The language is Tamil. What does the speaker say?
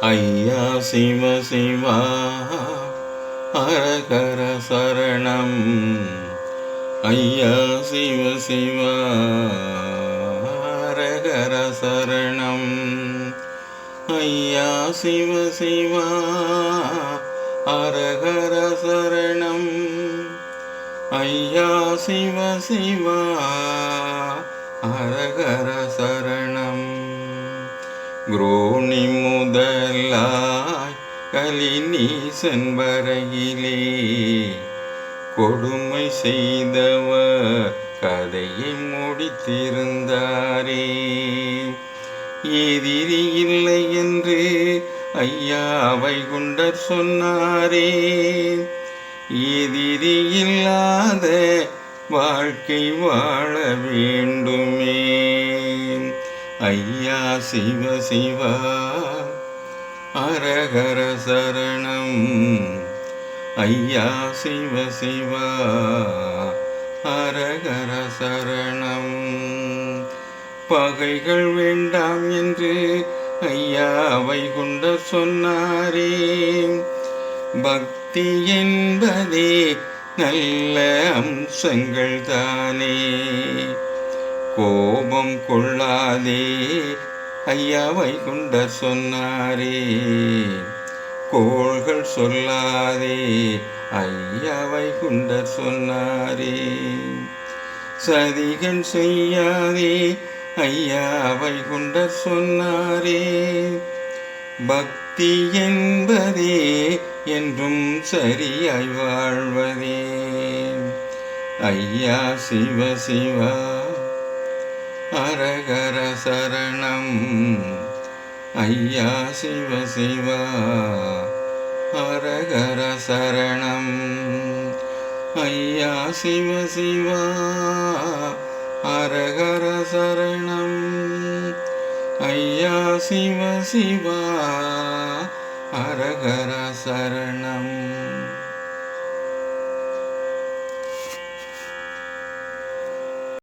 ஐயா சிவ சிவா ஹரஹர சரணம். ஐயா சிவ சிவா ஹரஹர சரணம். ஐயா சிவ சிவா ஹரஹர சரணம். ஐயா சிவ சிவா ஹரஹர சரணம். குரோணி முதலாய் கலினீசன் வரையிலே கொடுமை செய்தவர் கதையை முடித்திருந்தாரே. எதிரி இல்லை என்று ஐயா வைகுண்டர் சொன்னாரே. எதிரி இல்லாத வாழ்க்கை வாழ வேண்டுமே. ஐயா சிவ சிவ அரகர சரணம். ஐயா சிவ சிவ அரகர சரணம். பகைகள் வேண்டாம் என்று ஐயா வைகுண்ட சொன்னாரே. பக்தி என்பதே நல்ல அம்சங்கள் தானே. கோபம் கொள்ளாதே. ஐயா வைகுண்ட சொன்னாரே. கோள்கள் சொல்லாதே. ஐயா வைகுண்ட சொன்னாரே. சதிகள் செய்யாதே. ஐயா வைகுண்ட சொன்னாரே. பக்தி என்பதே என்றும் சரியாய் வாழ்வதே. ஐயா சிவ சிவா அரகர சரணம். ஐயா சிவ சிவா அரகர சரணம். ஐயா சிவ சிவா அரகர சரணம். ஐயா சிவ சிவா அரகர சரணம்.